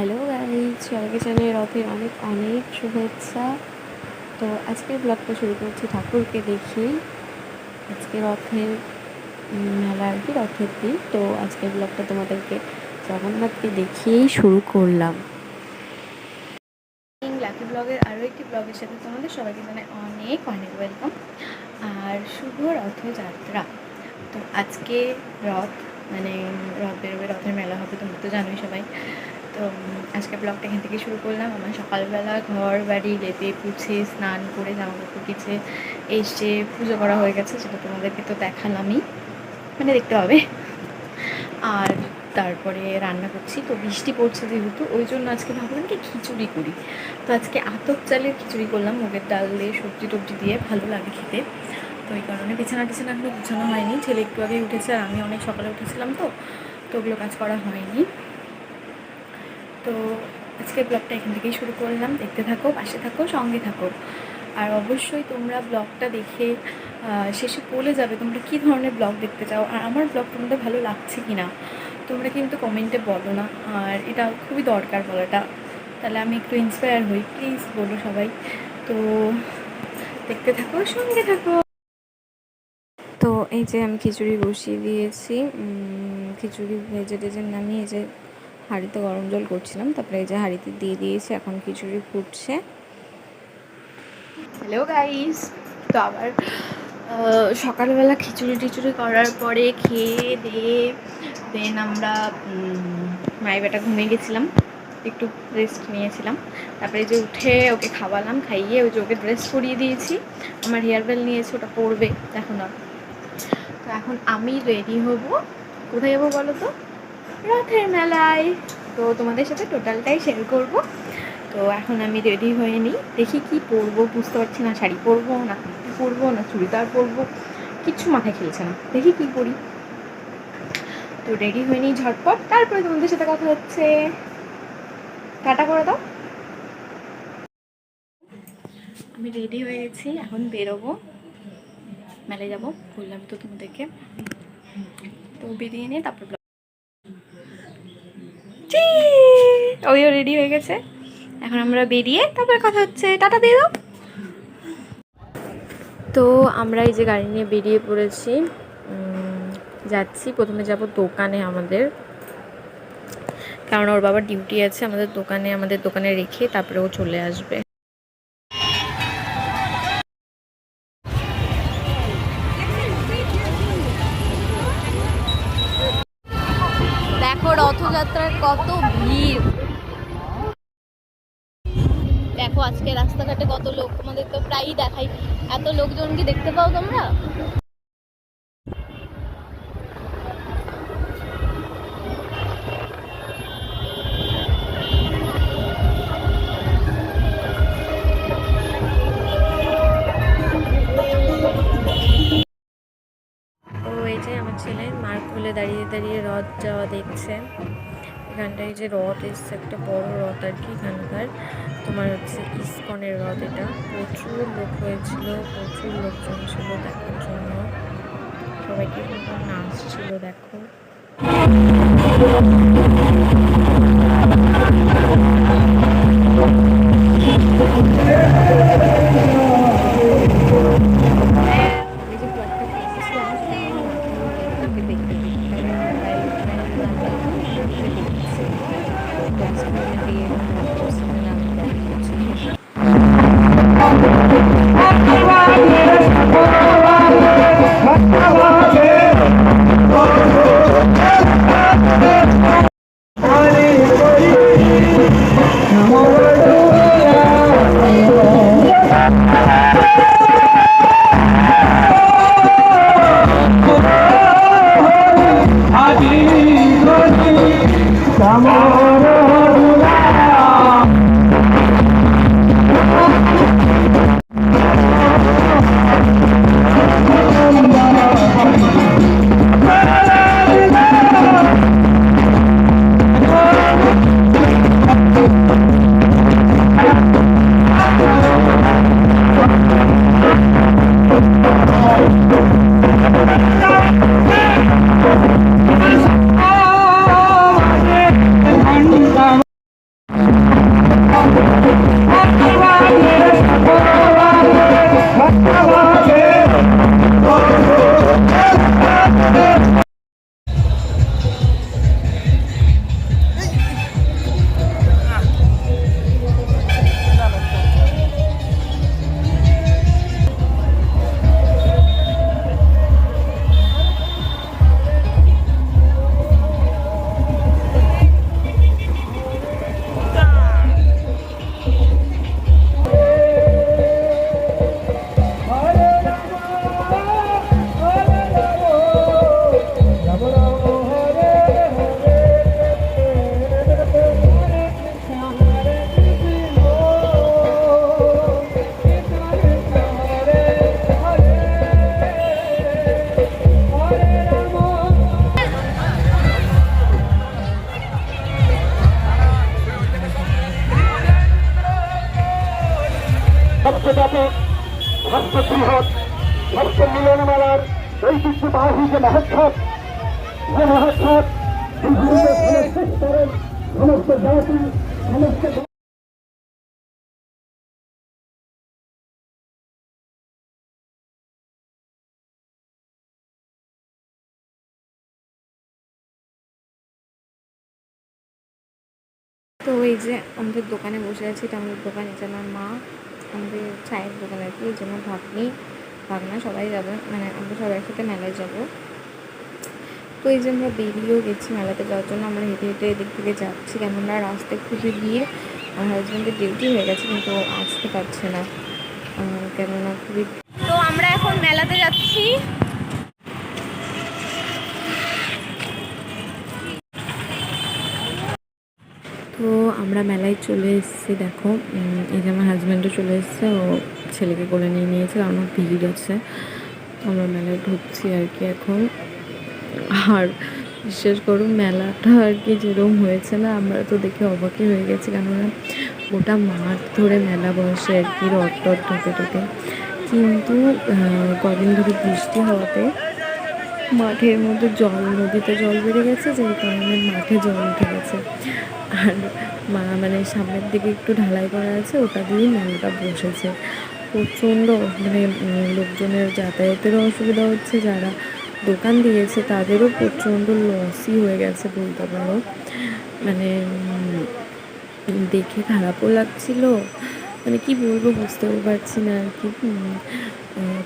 Hello guys সবাইকে জানিয়ে রথের অনেক অনেক শুভেচ্ছা। তো আজকের ব্লগটা শুরু করছি ঠাকুরকে দেখি আজকে রথের মেলা আর কি, রথের দিন। তো আজকের ব্লগটা তোমাদেরকে জগন্নাথকে দেখিয়েই শুরু করলাম। লাকি ব্লগের আরও একটি ব্লগের সাথে তোমাদের সবাইকে জানাই অনেক অনেক ওয়েলকাম আর শুভ রথযাত্রা। তো আজকে রথ মানে রথ বেরোবে, রথের মেলা হবে, তোমরা তো জানোই সবাই। তো আজকে ব্লগটা এখান থেকে শুরু করলাম। আমার সকালবেলা ঘর, বাড়ি, লেপে, পুছে, স্নান করে জামা কাপড় এসে পুজো করা হয়ে গেছে, সেটা তোমাদেরকে তো দেখালামই। মানে দেখতে হবে। আর তারপরে রান্না করছি, তো বৃষ্টি পড়ছে যেহেতু, ওই জন্য আজকে ভাবলাম কি খিচুড়ি করি। তো আজকে আতপ চালের খিচুড়ি করলাম, মুগের ডাল দিয়ে সবজি টবজি দিয়ে, ভালো লাগে খেতে। তো ওই কারণে বিছানা টিছানা এখনও গুছানো হয়নি। ছেলে একটু আগে উঠেছে আর আমি অনেক সকালে উঠেছিলাম তো তো ওগুলো কাজ করা হয়নি। তো আজকের ব্লগটা এখান থেকেই শুরু করলাম। দেখতে থাকো, পাশে থাকো, সঙ্গে থাকো। আর অবশ্যই তোমরা ব্লগটা দেখে শেষে বলে যাবে তোমরা কী ধরনের ব্লগ দেখতে চাও আর আমার ব্লগ তোমাদের ভালো লাগছে কি না তোমরা কিন্তু কমেন্টে বলো না। আর এটা খুবই দরকার বলাটা। তাহলে আমি একটু ইন্সপায়ার হই। প্লিজ বলো সবাই। তো দেখতে থাকো, সঙ্গে থাকো। তো এই যে আমি খিচুড়ি বসিয়ে দিয়েছি। খিচুড়ি ভেজে টেজে নামিয়ে যে হাঁড়িতে গরম জল করছিলাম, তারপরে এই যে হাঁড়িতে দিয়ে দিয়েছি, এখন খিচুড়ি ফুটছে। হ্যালো গাইস তো আবার সকালবেলা খিচুড়ি টিচুড়ি করার পরে খেয়ে দিয়ে দেন আমরা মায়ের বেটা ঘুমিয়ে গেছিলাম, একটু রেস্ট নিয়েছিলাম। তারপরে যে উঠে ওকে খাওয়ালাম, খাইয়ে ওই যে ওকে ড্রেস পরিয়ে দিয়েছি। আমার হেয়ার বেল নিয়েছে, ওটা পরবে, এখন আর। তো এখন আমি রেডি হব। কোথায় যাব বলো তো? রথের মেলায়। তো তোমাদের সাথে টোটালটাই শেয়ার করব। তো এখন আমি রেডি হয়ে নিই। দেখি কি পরবো, বুঝতে পারছি না শাড়ি পরবো, না কুর্তি পরবো, না চুড়িদার পরবো। কিচ্ছু মাথায় খেলছে না। দেখি কি পরি তো রেডি হয়ে নিই ঝটপট। তারপরে তোমাদের সাথে কথা হচ্ছে। টাটা করে দাও। আমি রেডি হয়ে গেছি। এখন বেরোবো। মেলায় যাব। বললাম তো তোমাদেরকে। তো বেরিয়ে নিয়ে তারপর ওইও রেডি হয়ে গেছে। এখন আমরা বেরিয়ে তারপরে কথা হচ্ছে টাটা দিয়ে তো আমরা এই যে গাড়ি নিয়ে বেরিয়ে পড়েছি যাচ্ছি। প্রথমে যাব দোকানে আমাদের। কারণ ওর বাবার ডিউটি আছে আমাদের দোকানে আমাদের দোকানে রেখে তারপরে ও চলে আসবে। দেখো আজকে রাস্তাঘাটে কত লোক, তোমাদের তো প্রায়ই দেখাই। এত লোকজন কি দেখতে পাও তোমরা? মার কোলে দাঁড়িয়ে দাঁড়িয়ে রথ যাওয়া দেখছে। এখানটায় যে রথ এসছে, একটা বড় রথ আর কি এখানকার। তোমার হচ্ছে ইস্কনের রথ এটা প্রচুর লোক হয়েছিল প্রচুর লোকজন ছিল দেখার জন্য সবাইকে নাচ ছিল দেখো এই যে সবচেয়ে ব্যাপক সবচেয়ে বৃহৎ সবচেয়ে মিলন মেলার ঐতিহ্যবাহী যে মহোৎসব যে মহোৎসব সমস্ত জাতি, সমস্ত তো এই যে আমাদের দোকানে বসে আছি, এটা আমাদের দোকান যে আমার মা। আমাদের চায়ের দোকান আর কি এই জন্য ভাবনি, ভাবনা সবাই যাবে মানে আমরা সবাই একসাথে মেলায় যাব। তো এই যে আমরা বেরিয়েও গেছি মেলাতে যাওয়ার জন্য, আমরা হেঁটে হেঁটে এদিক থেকে যাচ্ছি, কেননা রাস্তায় খুঁজে গিয়ে আমার হাজব্যান্ডের ডিউটি হয়ে গেছে, কিন্তু আসতে পারছে না। কেননা খুবই তো আমরা এখন মেলাতে যাচ্ছি তো আমরা মেলায় চলে এসেছি, দেখো। এই যে আমার হাজব্যান্ডও চলে এসেছে, ও ছেলেকে কোলে নিয়ে নিয়েছে, কারণ ভিড় আছে। আমরা মেলায় ঢুকছি আর কি এখন। আর বিশেষ করুন, মেলাটা আর কি যেরকম হয়েছে না, আমরা তো দেখে অবাকই হয়ে গেছি, কেননা গোটা মাঠ ধরে মেলা বসে আর কি রথ টট ঢুকে ঢুকে কিন্তু কদিন ধরে বৃষ্টি হওয়াতে মাঠের মধ্যে জল, নদীতে জল বেড়ে গেছে, যেই কারণে মাঠে জল উঠে গেছে। আর মা মানে সামনের দিকে একটু ঢালাই করা আছে, ওটা দিয়েই মেলাটা বসেছে। প্রচণ্ড মানে লোকজনের যাতায়াতেরও অসুবিধা হচ্ছে, যারা দোকান দিয়েছে, তাদেরও প্রচণ্ড লসই হয়ে গেছে বলতে পারো। মানে দেখে খারাপও লাগছিল। মানে কি বলব বুঝতেও পারছি না আর কি।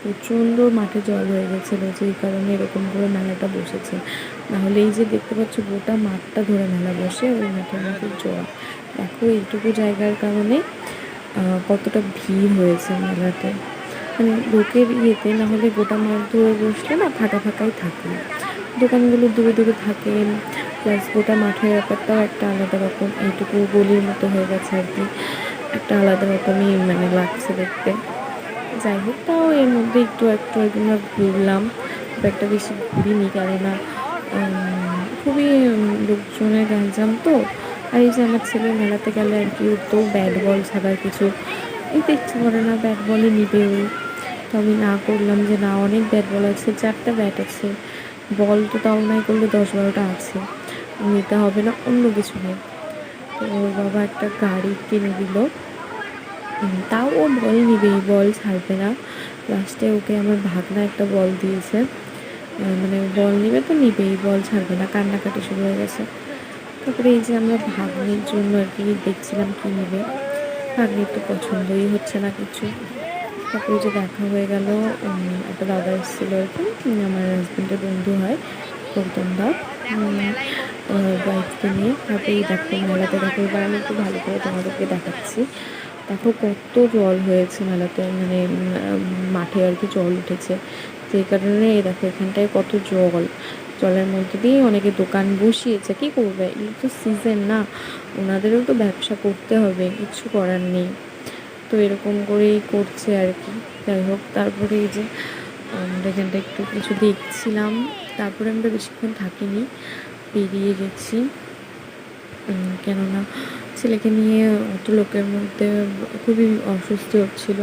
প্রচণ্ড মাঠে জল হয়ে গেছিল, যেই কারণে এরকম করে মেলাটা বসেছে। নাহলে এই যে দেখতে পাচ্ছ গোটা মাঠটা ধরে মেলা বসে, ওই মাঠের মধ্যে জল। দেখো, এইটুকু জায়গার কারণে কতটা ভিড় হয়েছে মেলাতে। মানে লোকের ইয়েতে না হলে গোটা মাঠ ধরে বসলে না ফাঁকা ফাঁকাই থাকে। দোকানগুলো দূরে দূরে থাকে প্লাস গোটা মাঠের ব্যাপারটাও একটা আলাদা রকম। এইটুকু গলির মতো হয়ে গেছে আর কি। একটা আলাদা রকমই মানে লাগছে দেখতে। যাই হোক, তাও এর মধ্যে একটু একটু আমরা ঘুরলাম। খুব একটা বেশি ঘুরিনি, কেননা খুবই লোকজনের গ্যাঞ্জাম তো। আর এই যে আমার ছেলে মেলাতে গেলে আর কি তো ব্যাট বল ছাড়া কিছু নিতে ইচ্ছে করে না, ব্যাট বলই নিবে ওই তো আমি না করলাম যে, না, অনেক ব্যাট বল আছে, চারটা ব্যাট আছে। বল তো তাও নাই করলে দশ বারোটা আছে। নিতে হবে না, অন্য কিছু নেই। তো ওর বাবা একটা গাড়ি কিনে দিল। তাও ও বল নিবে বল ছাড়বে না। লাস্টে ওকে আমার ভাগনা একটা বল দিয়েছে। মানে বল নিবে তো নিবেই বল ছাড়বে না, কান্নাকাটি শুরু হয়ে গেছে। তারপরে এই যে আমরা ভাগ্নির জন্য আর কি দেখছিলাম কী নেবে। ভাগ্নির তো পছন্দই হচ্ছে না কিছু। তারপরে যে দেখা হয়ে গেল একটা দাদা এসেছিল আর কি আমার হাজব্যান্ডের বন্ধু হয়, গৌতম দা ওয়াইফকে নিয়ে। তারপরে এই দেখো, মেলাতে দেখো, এবার আমি একটু ভালো করে তোমাদেরকে দেখাচ্ছি। দেখো কত জল হয়েছে, মেলাতে মানে মাঠে আর কি জল উঠেছে। সেই কারণে এই দেখো এখানটায় কত জল। জলের মধ্যে দিয়ে অনেকে দোকান বসিয়েছে। কি করবে? এগুলো তো সিজন না। ওনাদেরও তো ব্যবসা করতে হবে, কিছু করার নেই। তো এরকম করেই করছে আর কি। যাই হোক, তারপরে এই যে আমরা এখানটা একটু কিছু দেখছিলাম। তারপরে আমরা বেশিক্ষণ থাকিনি, বেরিয়ে গেছি। কেননা ছেলেকে নিয়ে অত লোকের মধ্যে খুবই অস্বস্তি হচ্ছিল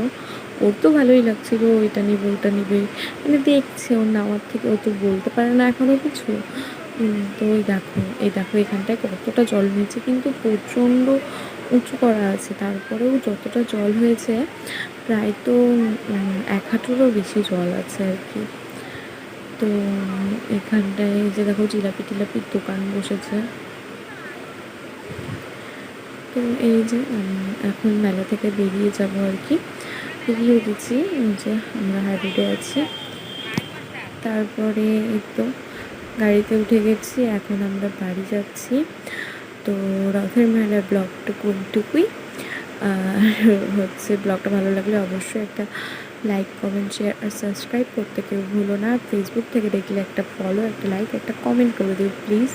ওর তো ভালোই লাগছিল, এটা নিবে, ওটা নিবে। মানে দেখছে ওর নামার থেকে ও তো বলতে পারে না এখনও কিছু। তো ওই দেখো, এই দেখো এখানটায় কতটা জল নিচে কিন্তু প্রচণ্ড উঁচু করা আছে। তারপরেও যতটা জল হয়েছে, প্রায় তো এক হাঁটুরও বেশি জল আছে আর কি। তো এখানটায় যে দেখো জিলাপি টিলাপির দোকান বসেছে। তো এই যে এখন মেলা থেকে বেরিয়ে যাব আর কি। বেরিয়ে গেছি যে আমরা হাইরোডে আছি। তারপরে এই তো গাড়িতে উঠে গেছি, এখন আমরা বাড়ি যাচ্ছি। তো রথের মেলার ব্লগটুকু টুকুই আর হচ্ছে ব্লগটা ভালো লাগলে অবশ্যই একটা লাইক, কমেন্ট, শেয়ার আর সাবস্ক্রাইব করতে কেউ ভুলো না। ফেসবুক থেকে দেখলে একটা ফলো একটা লাইক একটা কমেন্ট করে দিও প্লিজ